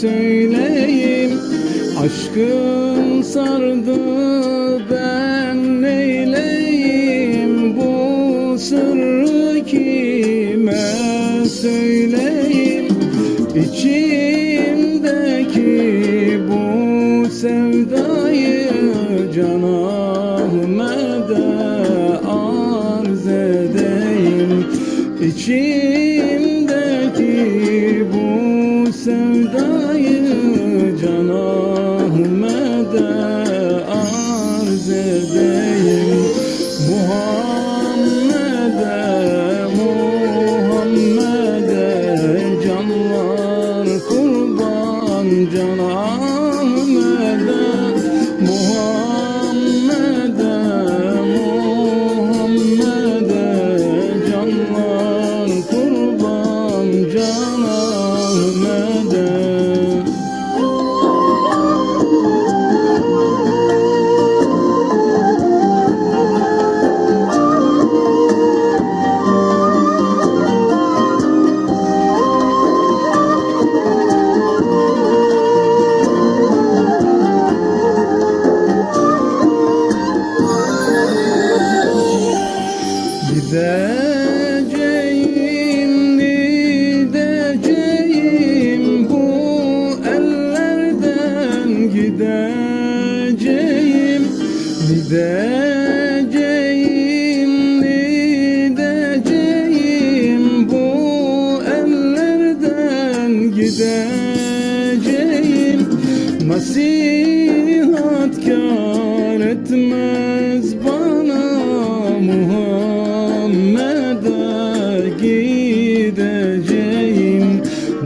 söyleyin. Aşkın sardı ben neyleyim? Bu sırrı kime söyleyim İçimdeki bu sevdayı cana Ahmet'e arz edeyim. İçimdeki bu sevdayı محمدا kar etmez bana Muhammed'e gideceğim.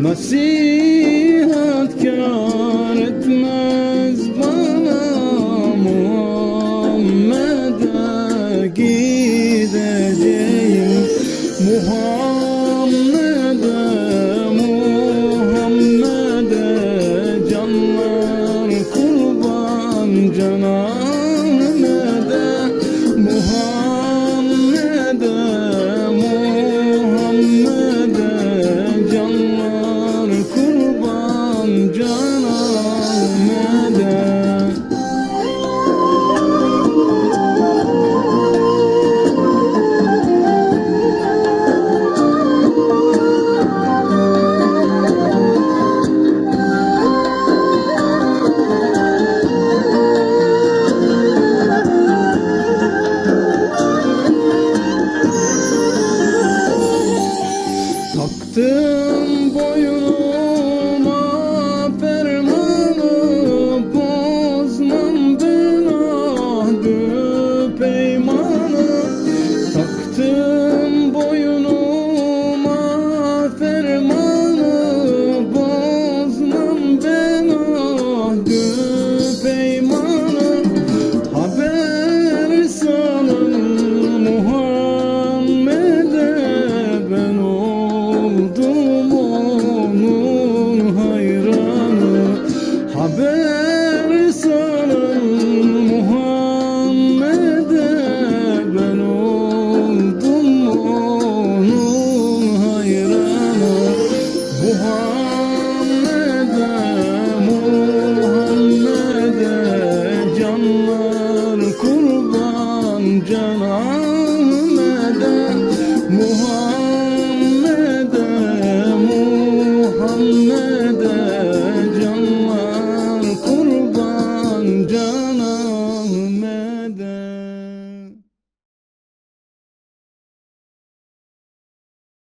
Nasihat kar etmez bana Muhammed'e gideceğim. Muhammed cana cana Ahmet'e Muhammed